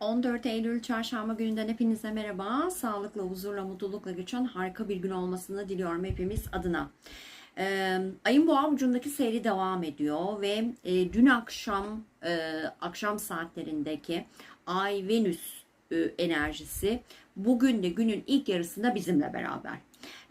14 Eylül Çarşamba gününden hepinize merhaba. Sağlıkla, huzurla, mutlulukla geçen harika bir gün olmasını diliyorum hepimiz adına. Ee, ayın boğa burcundaki seyri devam ediyor ve e, dün akşam e, akşam saatlerindeki Ay Venüs e, enerjisi bugün de günün ilk yarısında bizimle beraber.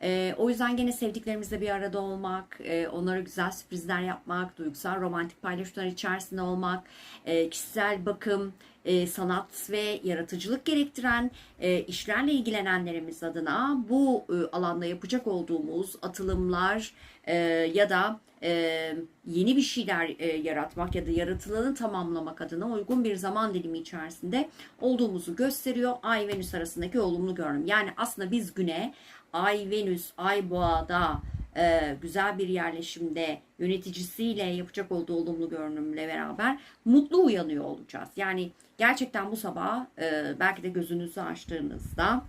Ee, o yüzden gene sevdiklerimizle bir arada olmak, e, onlara güzel sürprizler yapmak, duygusal romantik paylaşımlar içerisinde olmak, e, kişisel bakım, e, sanat ve yaratıcılık gerektiren e, işlerle ilgilenenlerimiz adına bu e, alanda yapacak olduğumuz atılımlar e, ya da e, yeni bir şeyler e, yaratmak ya da yaratılanı tamamlamak adına uygun bir zaman dilimi içerisinde olduğumuzu gösteriyor. Ay Venüs arasındaki olumlu görünüm. Yani aslında biz güne Ay Venüs, Ay Boğa'da e, güzel bir yerleşimde yöneticisiyle yapacak olduğu olumlu görünümle beraber mutlu uyanıyor olacağız. Yani gerçekten bu sabah e, belki de gözünüzü açtığınızda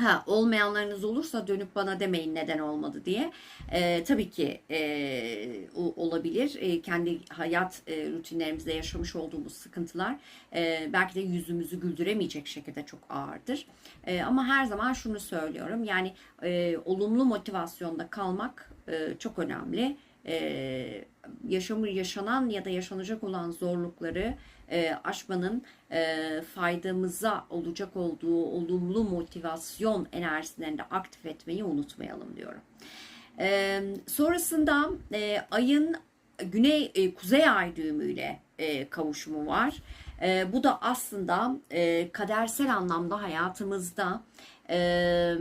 Ha, olmayanlarınız olursa dönüp bana demeyin neden olmadı diye. Ee, tabii ki e, olabilir. E, kendi hayat e, rutinlerimizde yaşamış olduğumuz sıkıntılar e, belki de yüzümüzü güldüremeyecek şekilde çok ağırdır. E, ama her zaman şunu söylüyorum. Yani e, olumlu motivasyonda kalmak e, çok önemli. E, yaşamı yaşanan ya da yaşanacak olan zorlukları e, aşmanın e, faydamıza olacak olduğu olumlu motivasyon enerjilerini de aktif etmeyi unutmayalım diyorum. E, sonrasında e, ayın güney e, kuzey ay düğümüyle e, kavuşumu var. E, bu da aslında e, kadersel anlamda hayatımızda e,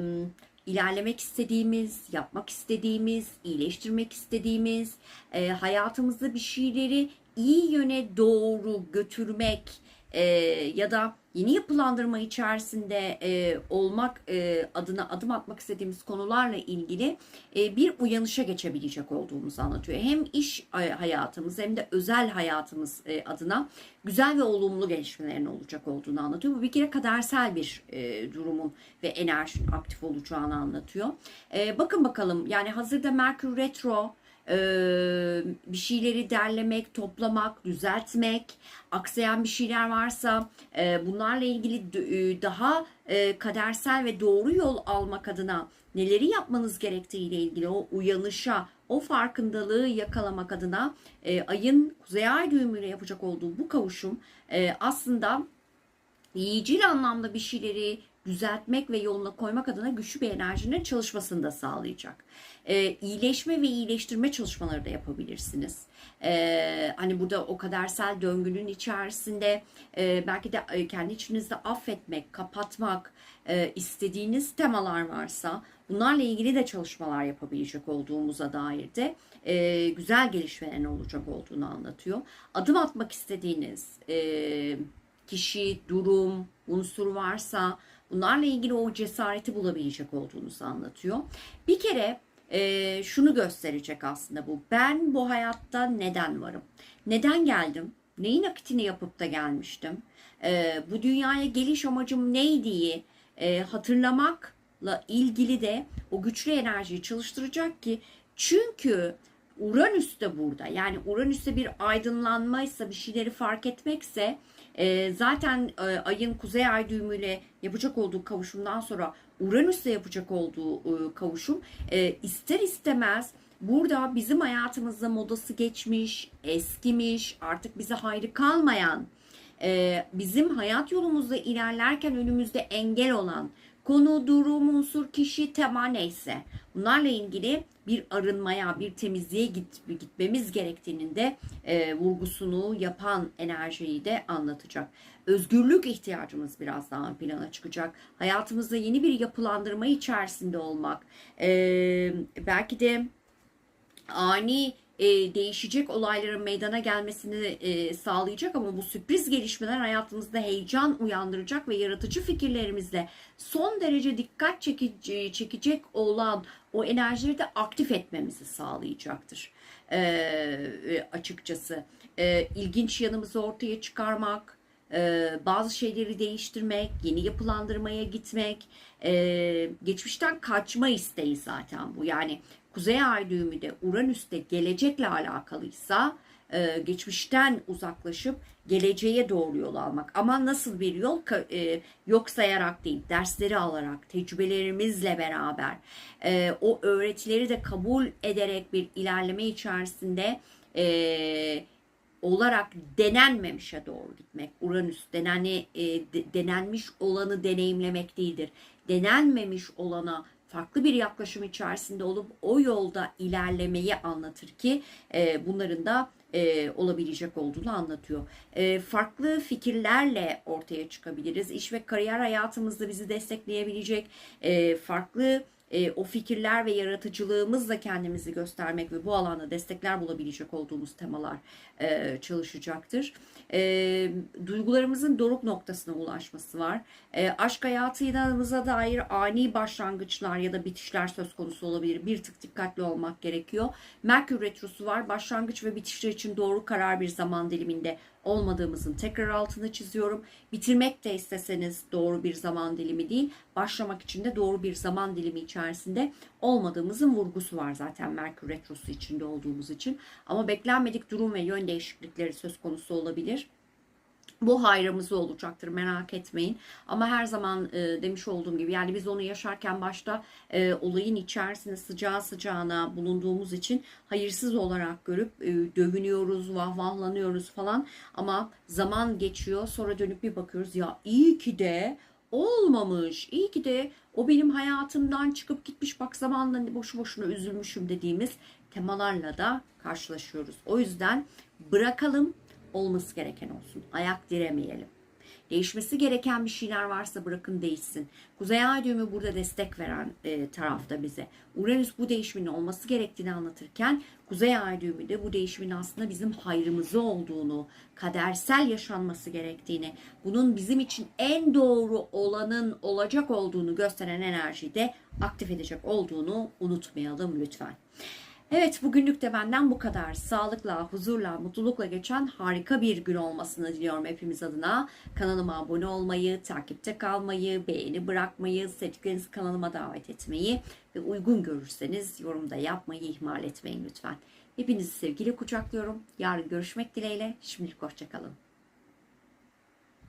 ilerlemek istediğimiz, yapmak istediğimiz, iyileştirmek istediğimiz, e, hayatımızda bir şeyleri iyi yöne doğru götürmek e, ya da yeni yapılandırma içerisinde e, olmak e, adına adım atmak istediğimiz konularla ilgili e, bir uyanışa geçebilecek olduğumuzu anlatıyor. Hem iş e, hayatımız hem de özel hayatımız e, adına güzel ve olumlu gelişmelerin olacak olduğunu anlatıyor. Bu bir kere kadersel bir e, durumun ve enerjinin aktif olacağını anlatıyor. E, bakın bakalım yani hazırda Merkür Retro ee, bir şeyleri derlemek, toplamak, düzeltmek, aksayan bir şeyler varsa e, bunlarla ilgili e, daha e, kadersel ve doğru yol almak adına neleri yapmanız gerektiğiyle ilgili o uyanışa, o farkındalığı yakalamak adına ayın kuzey ay düğümüyle yapacak olduğu bu kavuşum aslında iyicil anlamda bir şeyleri düzeltmek ve yoluna koymak adına güçlü bir enerjinin çalışmasını da sağlayacak. Ee, iyileşme ve iyileştirme çalışmaları da yapabilirsiniz. Ee, hani burada o kadersel döngünün içerisinde e, belki de e, kendi içinizde affetmek, kapatmak e, istediğiniz temalar varsa bunlarla ilgili de çalışmalar yapabilecek olduğumuza dair de e, güzel gelişmelerin olacak olduğunu anlatıyor. Adım atmak istediğiniz e, kişi, durum, unsur varsa bunlarla ilgili o cesareti bulabilecek olduğunuzu anlatıyor. Bir kere e, şunu gösterecek aslında bu. Ben bu hayatta neden varım? Neden geldim? Neyin akitini yapıp da gelmiştim? E, bu dünyaya geliş amacım neydi? E, hatırlamakla ilgili de o güçlü enerjiyi çalıştıracak ki çünkü Uranüs de burada. Yani Uranüs'te bir aydınlanmaysa, bir şeyleri fark etmekse e, zaten e, ayın kuzey ay düğümüyle yapacak olduğu kavuşumdan sonra Uranüs'le yapacak olduğu e, kavuşum e, ister istemez burada bizim hayatımızda modası geçmiş, eskimiş, artık bize hayrı kalmayan, bizim hayat yolumuzda ilerlerken önümüzde engel olan konu, durum, unsur, kişi, tema neyse bunlarla ilgili bir arınmaya, bir temizliğe git, gitmemiz gerektiğinin de e, vurgusunu yapan enerjiyi de anlatacak. Özgürlük ihtiyacımız biraz daha ön plana çıkacak. Hayatımızda yeni bir yapılandırma içerisinde olmak, e, belki de ani e, değişecek olayların meydana gelmesini e, sağlayacak ama bu sürpriz gelişmeler hayatımızda heyecan uyandıracak ve yaratıcı fikirlerimizle son derece dikkat çekici, çekecek olan o enerjileri de aktif etmemizi sağlayacaktır. E, e, açıkçası e, ilginç yanımızı ortaya çıkarmak, e, bazı şeyleri değiştirmek, yeni yapılandırmaya gitmek, e, geçmişten kaçma isteği zaten bu. Yani Kuzey Ay düğümü de Uranüs'te gelecekle alakalıysa e, geçmişten uzaklaşıp geleceğe doğru yol almak. Ama nasıl bir yol? E, yok sayarak değil, dersleri alarak, tecrübelerimizle beraber, e, o öğretileri de kabul ederek bir ilerleme içerisinde e, olarak denenmemişe doğru gitmek. Uranüs deneni, e, de- denenmiş olanı deneyimlemek değildir. Denenmemiş olana farklı bir yaklaşım içerisinde olup o yolda ilerlemeyi anlatır ki e, bunların da e, olabilecek olduğunu anlatıyor. E, farklı fikirlerle ortaya çıkabiliriz. İş ve kariyer hayatımızda bizi destekleyebilecek e, farklı e, o fikirler ve yaratıcılığımızla kendimizi göstermek ve bu alanda destekler bulabilecek olduğumuz temalar e, çalışacaktır. E, duygularımızın doruk noktasına ulaşması var. E, aşk hayatımıza dair ani başlangıçlar ya da bitişler söz konusu olabilir. Bir tık dikkatli olmak gerekiyor. Merkür Retrosu var. Başlangıç ve bitişler için doğru karar bir zaman diliminde olmadığımızın tekrar altını çiziyorum. Bitirmek de isteseniz doğru bir zaman dilimi değil, başlamak için de doğru bir zaman dilimi içerisinde olmadığımızın vurgusu var zaten Merkür Retrosu içinde olduğumuz için. Ama beklenmedik durum ve yön değişiklikleri söz konusu olabilir. Bu hayrımıza olacaktır merak etmeyin. Ama her zaman e, demiş olduğum gibi yani biz onu yaşarken başta e, olayın içerisinde sıcağı sıcağına bulunduğumuz için hayırsız olarak görüp e, dövünüyoruz, vahvahlanıyoruz falan. Ama zaman geçiyor sonra dönüp bir bakıyoruz ya iyi ki de olmamış. İyi ki de o benim hayatımdan çıkıp gitmiş bak zamanla boşu boşuna üzülmüşüm dediğimiz temalarla da karşılaşıyoruz. O yüzden bırakalım olması gereken olsun. Ayak diremeyelim. Değişmesi gereken bir şeyler varsa bırakın değişsin. Kuzey Ay düğümü burada destek veren e, tarafta bize. Uranüs bu değişimin olması gerektiğini anlatırken Kuzey Ay düğümü de bu değişimin aslında bizim hayrımıza olduğunu, kadersel yaşanması gerektiğini, bunun bizim için en doğru olanın olacak olduğunu gösteren enerjiyi de aktif edecek olduğunu unutmayalım lütfen. Evet bugünlük de benden bu kadar. Sağlıkla, huzurla, mutlulukla geçen harika bir gün olmasını diliyorum hepimiz adına. Kanalıma abone olmayı, takipte kalmayı, beğeni bırakmayı, sevdiklerinizi kanalıma davet etmeyi ve uygun görürseniz yorumda yapmayı ihmal etmeyin lütfen. Hepinizi sevgiyle kucaklıyorum. Yarın görüşmek dileğiyle. Şimdilik hoşçakalın.